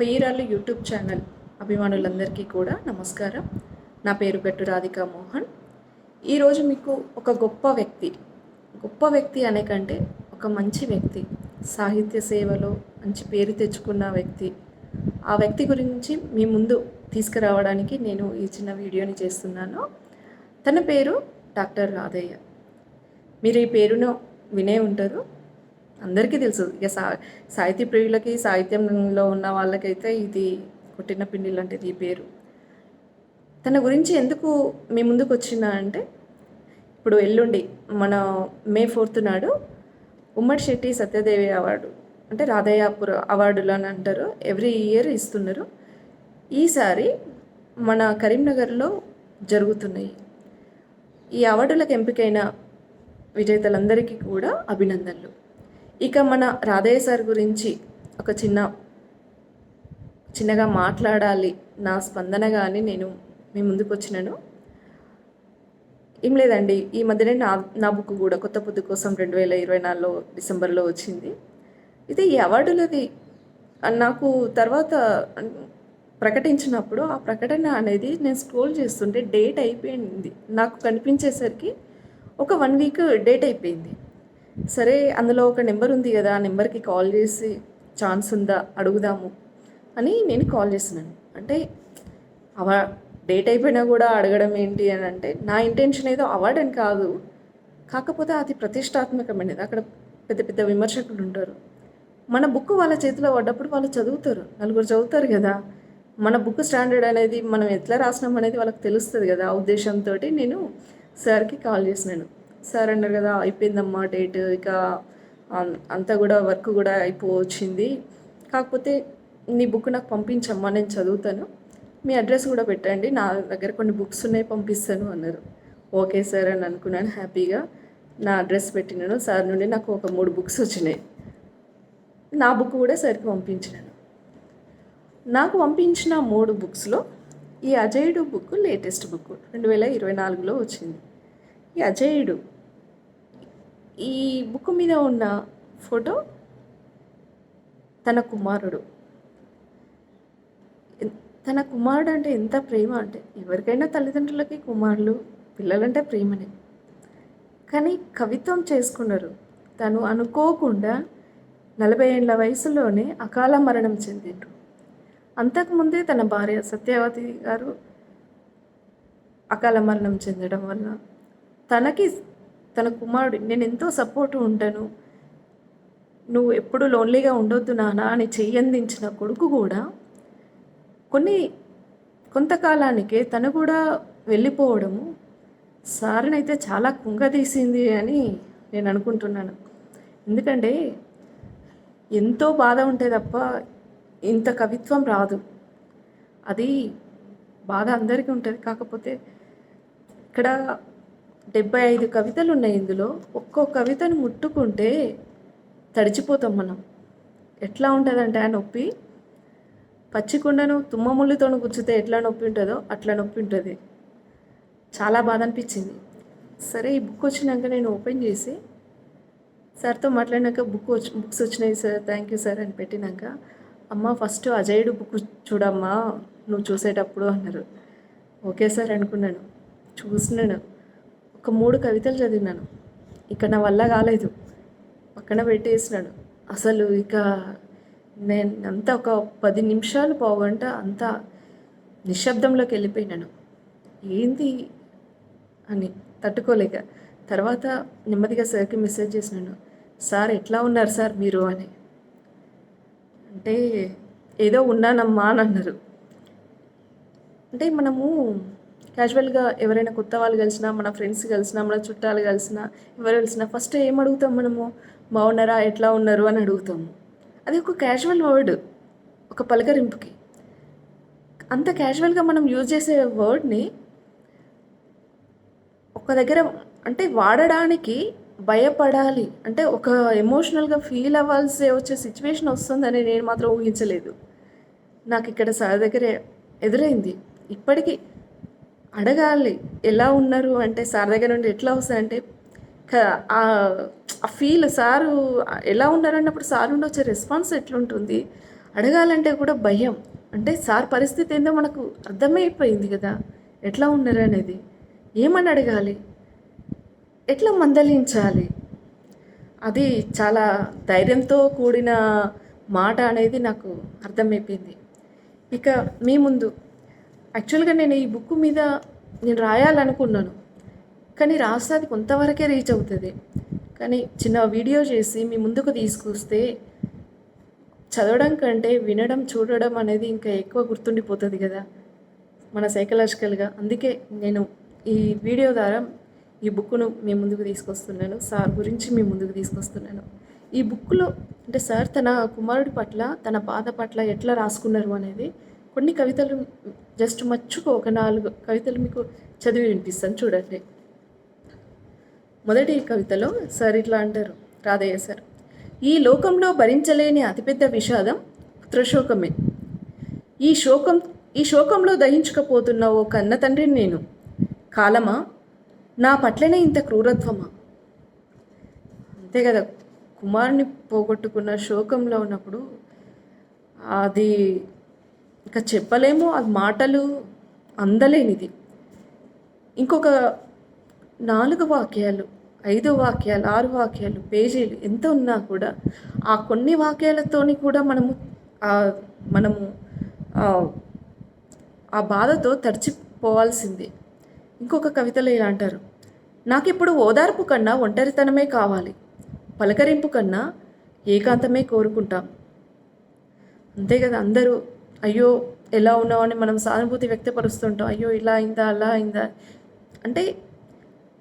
పేరాలు YouTube channel అభిమానులందరికీ కూడా నమస్కారం. నా పేరు గట్టు రాధిక మోహన్. ఈరోజు మీకు ఒక గొప్ప వ్యక్తి గొప్ప వ్యక్తి అనే కంటే ఒక మంచి వ్యక్తి సాహిత్య సేవలో మంచి పేరు తెచ్చుకున్న వ్యక్తి. ఆ వ్యక్తి గురించి మీ ముందు తీసుకురావడానికి నేను ఈ చిన్న వీడియోని చేస్తున్నాను. తన పేరు డాక్టర్ రాధయ్య. మీరు ఈ పేరును వినే ఉంటారు. అందరికీ తెలుసు. ఇక సా సాహితీ ప్రియులకి సాహిత్యంలో ఉన్న వాళ్ళకైతే ఇది కొట్టిన పిండి లాంటిది ఈ పేరు. తన గురించి ఎందుకు మీ ముందుకు వచ్చిన అంటే ఇప్పుడు ఎల్లుండి మన మే ఫోర్త్ నాడు ఉమ్మడి శెట్టి సత్యదేవి అవార్డు అంటే రాధయ్యపుర అవార్డులు అని అంటారు. ఎవ్రీ ఇయర్ ఇస్తున్నారు. ఈసారి మన కరీంనగర్లో జరుగుతున్నాయి. ఈ అవార్డులకు ఎంపికైన విజేతలందరికీ కూడా అభినందనలు. ఇక మన రాధయ్య సార్ గురించి ఒక చిన్న చిన్నగా మాట్లాడాలి. నా స్పందన కానీ నేను మీ ముందుకు వచ్చినాను. ఏం లేదండి ఈ మధ్యనే నా నా బుక్ కూడా కొత్త పొద్దు కోసం రెండు వేల ఇరవై నాలుగులో డిసెంబర్లో వచ్చింది. ఇది ఈ అవార్డులది. నాకు తర్వాత ప్రకటించినప్పుడు ఆ ప్రకటన అనేది నేను స్క్రోల్ చేస్తుంటే డేట్ అయిపోయింది. నాకు కనిపించేసరికి ఒక వన్ వీక్ డేట్ అయిపోయింది. సరే అందులో ఒక నెంబర్ ఉంది కదా ఆ నెంబర్కి కాల్ చేసి ఛాన్స్ ఉందా అడుగుదాము అని నేను కాల్ చేసినాను అంటే అవా డేట్ అయిపోయినా కూడా అడగడం ఏంటి అని అంటే నా ఇంటెన్షన్ ఏదో అవార్డ్ అని కాదు. కాకపోతే అది ప్రతిష్టాత్మకమైనది. అక్కడ పెద్ద పెద్ద విమర్శకులు ఉంటారు. మన బుక్ వాళ్ళ చేతిలో పడ్డప్పుడు వాళ్ళు చదువుతారు. నలుగురు చదువుతారు కదా. మన బుక్ స్టాండర్డ్ అనేది మనం ఎట్లా రాసినాం అనేది వాళ్ళకి తెలుస్తుంది కదా. ఆ ఉద్దేశంతో నేను సార్కి కాల్ చేసినాను. సార్ అన్నారు కదా అయిపోయిందమ్మా డేట్. ఇక అం- అంతా కూడా వర్క్ కూడా అయిపోవచ్చింది. కాకపోతే నీ బుక్ నాకు పంపించమ్మా నేను చదువుతాను. మీ అడ్రస్ కూడా పెట్టండి నా దగ్గర కొన్ని బుక్స్ ఉన్నాయి పంపిస్తాను అన్నారు. ఓకే సార్ అని అనుకున్నాను హ్యాపీగా నా అడ్రస్ పెట్టినాను. సార్ నుండి నాకు ఒక మూడు బుక్స్ వచ్చినాయి. నా బుక్ కూడా సార్కి పంపించినాను. నాకు పంపించిన మూడు బుక్స్లో ఈ అజయుడు బుక్ లేటెస్ట్ బుక్ రెండు వేల ఇరవై నాలుగులో వచ్చింది. ఈ అజయుడు ఈ బుక్ మీద ఉన్న ఫోటో తన కుమారుడు. తన కుమారుడు అంటే ఎంత ప్రేమ అంటే ఎవరికైనా తల్లిదండ్రులకి కుమారులు పిల్లలంటే ప్రేమనే. కానీ కవిత్వం చేసుకున్నారు. తను అనుకోకుండా నలభై ఏళ్ళ వయసులోనే అకాల మరణం చెందిండ్రు. అంతకుముందే తన భార్య సత్యవతి గారు అకాల మరణం చెందడం వల్ల తనకి తన కుమారుడు నేను ఎంతో సపోర్ట్ ఉంటాను. నువ్వు ఎప్పుడు లోన్లీగా ఉండొద్దు నానా అని చెయ్యందించిన కొడుకు కూడా కొన్ని కొంతకాలానికే తను కూడా వెళ్ళిపోవడము సార్ని చాలా కుంగదీసింది అని నేను అనుకుంటున్నాను. ఎందుకంటే ఎంతో బాధ ఉంటే తప్ప ఇంత కవిత్వం రాదు. అది బాధ అందరికీ ఉంటుంది. కాకపోతే ఇక్కడ డెబ్బై ఐదు కవితలు ఉన్నాయి ఇందులో. ఒక్కో కవితను ముట్టుకుంటే తడిచిపోతాం మనం. ఎట్లా ఉంటుందంటే ఆ నొప్పి? పచ్చికుండను తుమ్మముళ్ళతో గుచ్చితే ఎట్లా నొప్పి ఉంటుందో అట్లా నొప్పి ఉంటుంది. చాలా బాధ అనిపించింది సరే ఈ బుక్ వచ్చినాక నేను ఓపెన్ చేసి సార్తో మాట్లాడినాక బుక్ వచ్చి బుక్స్ వచ్చినాయి సార్ థ్యాంక్ యూ సార్ అని పెట్టినాక అమ్మ ఫస్ట్ అజయుడు బుక్ చూడమ్మా నువ్వు చూసేటప్పుడు అన్నారు. ఓకే సార్ అనుకున్నాను. చూసినాను. ఒక మూడు కవితలు చదివినాను. ఇక నా వల్ల కాలేదు. పక్కన పెట్టేసినాడు. అసలు ఇక నేను అంతా ఒక పది నిమిషాలు పోగంట అంతా నిశ్శబ్దంలోకి వెళ్ళిపోయినాను. ఏంది అని తట్టుకోలేక తర్వాత నెమ్మదిగా సార్కి మెసేజ్ చేసినాను. సార్ ఎట్లా ఉన్నారు సార్ మీరు? అని. అంటే ఏదో ఉన్నానమ్మా అని అన్నారు. అంటే మనము క్యాజువల్గా ఎవరైనా కొత్త వాళ్ళు కలిసినా మన ఫ్రెండ్స్ కలిసినా మన చుట్టాలు కలిసినా ఎవరు కలిసినా ఫస్ట్ ఏం అడుగుతాం మనము? బాగున్నారా? ఎట్లా ఉన్నారు? అని అడుగుతాము అది ఒక క్యాజువల్ వర్డ్ ఒక పలకరింపుకి. అంత క్యాజువల్గా మనం యూజ్ చేసే వర్డ్ని ఒక దగ్గర అంటే వాడడానికి భయపడాలి. అంటే ఒక ఎమోషనల్గా ఫీల్ అవ్వాల్సి వచ్చే సిచ్యువేషన్ వస్తుందని నేను మాత్రం ఊహించలేదు. నాకు ఇక్కడ సార్ దగ్గర ఎదురైంది. ఇప్పటికీ అడగాలి ఎలా ఉన్నారు అంటే సార్ దగ్గర నుండి ఎట్లా వస్తాయంటే క- ఆ ఫీల్ సారు ఎలా ఉన్నారు అన్నప్పుడు సార్ నుండి వచ్చే రెస్పాన్స్ ఎట్లుంటుంది? అడగాలంటే కూడా భయం. అంటే సార్ పరిస్థితి ఏందో మనకు అర్థమైపోయింది కదా ఎట్లా ఉన్నారు అనేది. ఏమని అడగాలి? ఎట్లా మందలించాలి? అది చాలా ధైర్యంతో కూడిన మాట అనేది నాకు అర్థమైపోయింది. ఇక మీ ముందు యాక్చువల్గా నేను ఈ బుక్ మీద నేను రాయాలనుకున్నాను. కానీ రాస్తే అది కొంతవరకే రీచ్ అవుతుంది. కానీ చిన్న వీడియో చేసి మీ ముందుకు తీసుకొస్తే చదవడం కంటే వినడం చూడడం అనేది ఇంకా ఎక్కువ గుర్తుండిపోతుంది కదా మన సైకలాజికల్గా. అందుకే నేను ఈ వీడియో ద్వారా ఈ బుక్ను మీ ముందుకు తీసుకొస్తున్నాను. సార్ గురించి మీ ముందుకు తీసుకొస్తున్నాను. ఈ బుక్లో అంటే సార్ తన కుమారుడి పట్ల తన బాధ పట్ల ఎట్లా రాసుకున్నారు అనేది కొన్ని కవితలు జస్ట్ మచ్చుకో ఒక నాలుగు కవితలు మీకు చదివి వినిపిస్తాను చూడండి. మొదటి కవితలో సార్ ఇట్లా అంటారు రాధయ్య సార్ ఈ లోకంలో భరించలేని అతిపెద్ద విషాదం పుత్రశోకమే ఈ శోకం ఈ శోకంలో దహించకపోతున్న ఓ కన్న తండ్రిని నేను. కాలమా? నా పట్లనే ఇంత క్రూరత్వమా? అంతే కదా కుమారుని పోగొట్టుకున్న శోకంలో ఉన్నప్పుడు అది ఇంకా చెప్పలేము అది మాటలు అందలేనిది. ఇంకొక నాలుగు వాక్యాలు ఐదు వాక్యాలు ఆరు వాక్యాలు పేజీలు ఎంత ఉన్నా కూడా ఆ కొన్ని వాక్యాలతోని కూడా మనము మనము ఆ, బాధతో తడిచిపోవాల్సింది. ఇంకొక కవితలో ఇలా అంటారు నాకిప్పుడు ఓదార్పు కన్నా ఒంటరితనమే కావాలి. పలకరింపు కన్నా ఏకాంతమే కోరుకుంటాం. అంతే కదా అందరూ అయ్యో ఎలా ఉన్నావు అని మనం సానుభూతి వ్యక్తపరుస్తుంటాం. అయ్యో ఇలా అయిందా అలా అయిందా. అంటే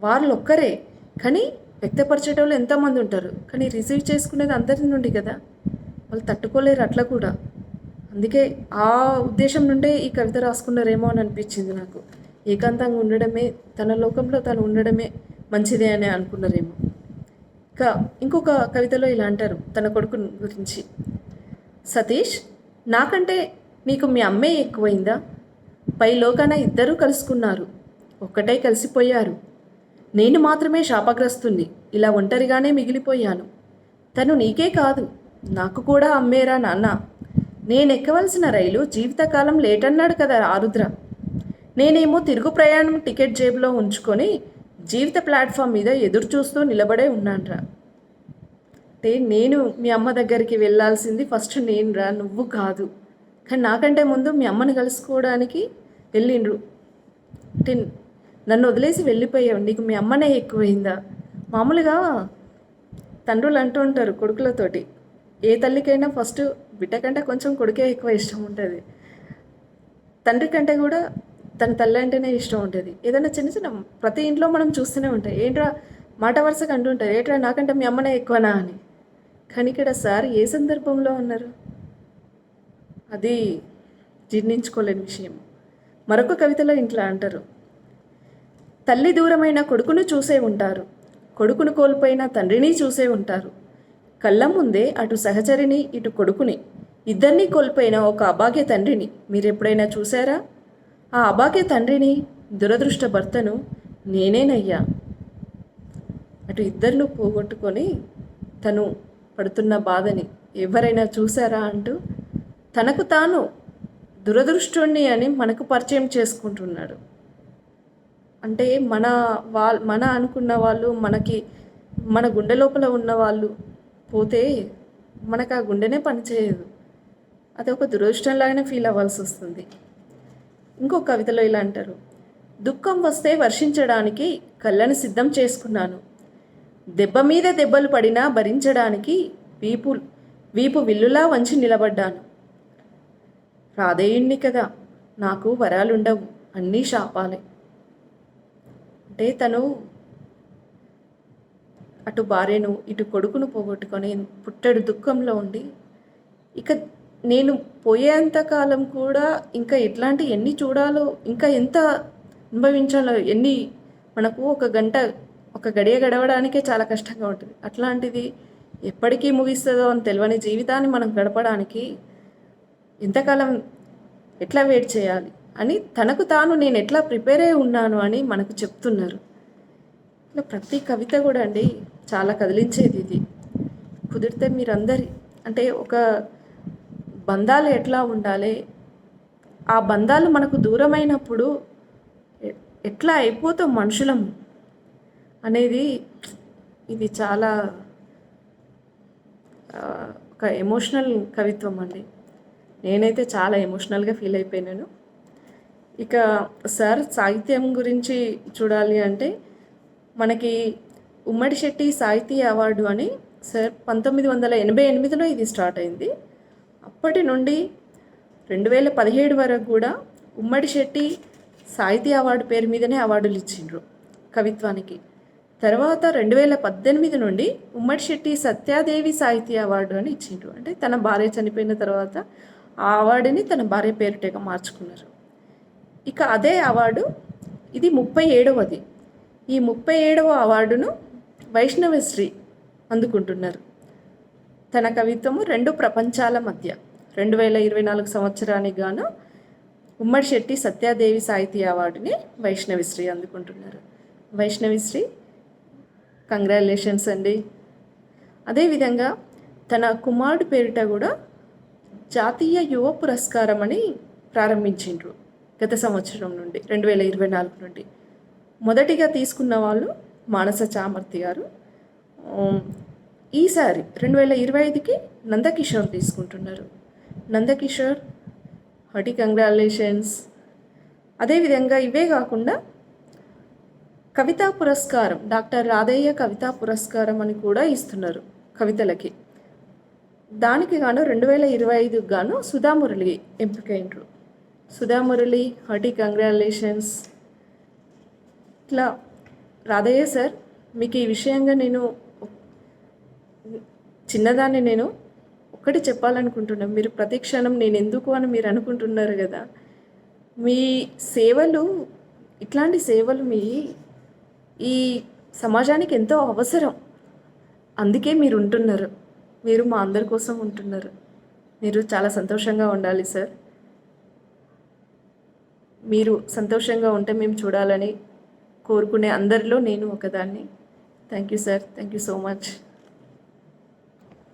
వాళ్ళు ఒక్కరే కానీ వ్యక్తపరిచేటోళ్ళు ఎంతమంది ఉంటారు. కానీ రిసీవ్ చేసుకునేది అందరి నుండి కదా. వాళ్ళు తట్టుకోలేరు అట్లా కూడా. అందుకే ఆ ఉద్దేశం నుండే ఈ కవిత రాసుకున్నారేమో అని అనిపించింది నాకు. ఏకాంతంగా ఉండడమే తన లోకంలో తను ఉండడమే మంచిదే అని అనుకున్నారేమో. ఇంకా ఇంకొక కవితలో ఇలా అంటారు తన కొడుకు గురించి. సతీష్ నాకంటే నీకు మీ అమ్మే ఎక్కువైందా? పైలోకన ఇద్దరూ కలుసుకున్నారు. ఒక్కటే కలిసిపోయారు. నేను మాత్రమే శాపగ్రస్తుని ఇలా ఒంటరిగానే మిగిలిపోయాను. తను నీకే కాదు. నాకు కూడా అమ్మేరా నాన్న. నేను ఎక్కవలసిన రైలు జీవితకాలం లేట్ అన్నాడు కదా ఆరుద్ర. నేనేమో తిరుగు ప్రయాణం టికెట్ జేబులో ఉంచుకొని జీవిత ప్లాట్ఫామ్ మీద ఎదురు చూస్తూ నిలబడే ఉన్నానురా. అంటే నేను మీ అమ్మ దగ్గరికి వెళ్ళాల్సింది ఫస్ట్ నేనురా. నువ్వు కాదు. కానీ నాకంటే ముందు మీ అమ్మని కలుసుకోవడానికి వెళ్ళిండ్రు. టిన్ నన్ను వదిలేసి వెళ్ళిపోయావు. నీకు మీ అమ్మనే ఎక్కువైందా? మామూలుగా తండ్రులు అంటూ ఉంటారు కొడుకులతోటి. ఏ తల్లికైనా ఫస్ట్ బిడ్డ కంటే కొంచెం కొడుకే ఎక్కువ ఇష్టం ఉంటుంది. తండ్రి కంటే కూడా తన తల్లి అంటేనే ఇష్టం ఉంటుంది. ఏదైనా చిన్న చిన్న ప్రతి ఇంట్లో మనం చూస్తూనే ఉంటాయి ఏంట్రా మాట వరుసగా అంటుంటారు ఏంట్రా నాకంటే మీ అమ్మనే ఎక్కువనా? అని. కానీ ఇక్కడ సార్ ఏ సందర్భంలో ఉన్నారు? అది జీర్ణించుకోలేని విషయం. మరొక కవితలో ఇంట్లో అంటారు. తల్లి దూరమైన కొడుకును చూసే ఉంటారు. కొడుకును కోల్పోయిన తండ్రిని చూసే ఉంటారు. కళ్ళ ముందే అటు సహచరిని ఇటు కొడుకుని. ఇద్దరినీ కోల్పోయిన ఒక అభాగ్య తండ్రిని మీరు ఎప్పుడైనా చూసారా ఆ అభాగ్య తండ్రిని దురదృష్ట భర్తను నేనేనయ్యా. అటు ఇద్దరిని పోగొట్టుకొని తను పడుతున్న బాధని ఎవరైనా చూసారా అంటూ తనకు తాను దురదృష్టుణ్ణి అని మనకు పరిచయం చేసుకుంటున్నాడు. అంటే మన వా మన అనుకున్న వాళ్ళు మనకి మన గుండె లోపల ఉన్న వాళ్ళు పోతే మనకు ఆ గుండెనే పనిచేయదు. అది ఒక దురదృష్టంలాగానే ఫీల్ అవ్వాల్సి వస్తుంది. ఇంకో కవితలో ఇలా అంటారు దుఃఖం వస్తే వర్షించడానికి కళ్ళని సిద్ధం చేసుకున్నాను. దెబ్బ మీద దెబ్బలు పడినా భరించడానికి వీపు వీపు విల్లులా వంచి నిలబడ్డాను. రాధేయుణ్ణి కదా. నాకు వరాలుండవు. అన్నీ శాపాలే. అంటే తను అటు భార్యను ఇటు కొడుకును పోగొట్టుకొని పుట్టడు దుఃఖంలో ఉండి. ఇక నేను పోయేంత కాలం కూడా ఇంకా ఎట్లాంటి ఎన్ని చూడాలో ఇంకా ఎంత అనుభవించాలో ఎన్ని మనకు ఒక గంట ఒక గడియ గడవడానికే చాలా కష్టంగా ఉంటుంది. అట్లాంటిది ఎప్పటికీ ముగిస్తుందో అని తెలియని జీవితాన్ని మనం గడపడానికి ఎంతకాలం ఎట్లా వెయిట్ చేయాలి? అని తనకు తాను నేను ఎట్లా ప్రిపేర్ అయి ఉన్నాను అని మనకు చెప్తున్నారు. ఇట్లా ప్రతి కవిత కూడా అండి చాలా కదిలించేది ఇది. కుదిరితే మీరందరి అంటే ఒక బంధాలు ఎట్లా ఉండాలి? ఆ బంధాలు మనకు దూరమైనప్పుడు ఎట్లా అయిపోతాం మనుషులం అనేది ఇది చాలా ఒక ఎమోషనల్ కవిత్వం అండి. నేనైతే చాలా ఎమోషనల్గా ఫీల్ అయిపోయినాను. ఇక సార్ సాహిత్యం గురించి చూడాలి అంటే మనకి ఉమ్మడి శెట్టి సాహితీ అవార్డు అని సార్ పంతొమ్మిది వందల ఎనభై ఎనిమిదిలో ఇది స్టార్ట్ అయింది. అప్పటి నుండి రెండు వేల పదిహేడు వరకు కూడా ఉమ్మడి శెట్టి సాహితీ అవార్డు పేరు మీదనే అవార్డులు ఇచ్చిండ్రు కవిత్వానికి. తర్వాత రెండు వేల పద్దెనిమిది నుండి ఉమ్మడి శెట్టి సత్యాదేవి సాహితీ అవార్డు అని ఇచ్చిండ్రు. అంటే తన భార్య చనిపోయిన తర్వాత ఆ అవార్డుని తన భార్య పేరుటగా మార్చుకున్నారు. ఇక అదే అవార్డు ఇది ముప్పై ఏడవది. ఈ ముప్పై ఏడవ అవార్డును వైష్ణవశ్రీ అందుకుంటున్నారు. తన కవిత్వము రెండు ప్రపంచాల మధ్య రెండు వేల ఇరవై నాలుగు సంవత్సరానికి గాను ఉమ్మడి శెట్టి సత్యాదేవి సాహితీ అవార్డుని వైష్ణవిశ్రీ అందుకుంటున్నారు. వైష్ణవిశ్రీ కంగ్రాచులేషన్స్ అండి. అదేవిధంగా తన కుమారుడు పేరిట కూడా జాతీయ యువ పురస్కారం అని ప్రారంభించిండ్రు గత సంవత్సరం నుండి రెండు వేల ఇరవై నాలుగు నుండి. మొదటిగా తీసుకున్న వాళ్ళు మానస చామర్తి గారు. ఈసారి రెండు వేల ఇరవై ఐదుకి నందకిషోర్ తీసుకుంటున్నారు. నందకిషోర్ హటి కంగ్రాలేషన్స్ అదేవిధంగా ఇవే కాకుండా కవితా పురస్కారం డాక్టర్ రాధయ్య కవితా పురస్కారం అని కూడా ఇస్తున్నారు కవితలకి. దానికి గాను రెండు వేల ఇరవై ఐదుకు గాను సుధామురళి ఎంపికైనరు సుధామురళి హార్టీ కంగ్రాచులేషన్స్. ఇట్లా రాధయ్య సార్ మీకు ఈ విషయంగా నేను చిన్నదాన్ని నేను ఒక్కటి చెప్పాలనుకుంటున్నాను మీరు ప్రతి క్షణం నేను ఎందుకు అని మీరు అనుకుంటున్నారు కదా. మీ సేవలు ఇట్లాంటి సేవలు మీ ఈ సమాజానికి ఎంతో అవసరం. అందుకే మీరు ఉంటున్నారు. మీరు మా అందరి కోసం ఉంటున్నారు. మీరు చాలా సంతోషంగా ఉండాలి సార్. మీరు సంతోషంగా ఉంటే మేము చూడాలని కోరుకునే అందరిలో నేను ఒకదాన్ని. Thank you sir. Thank you so much.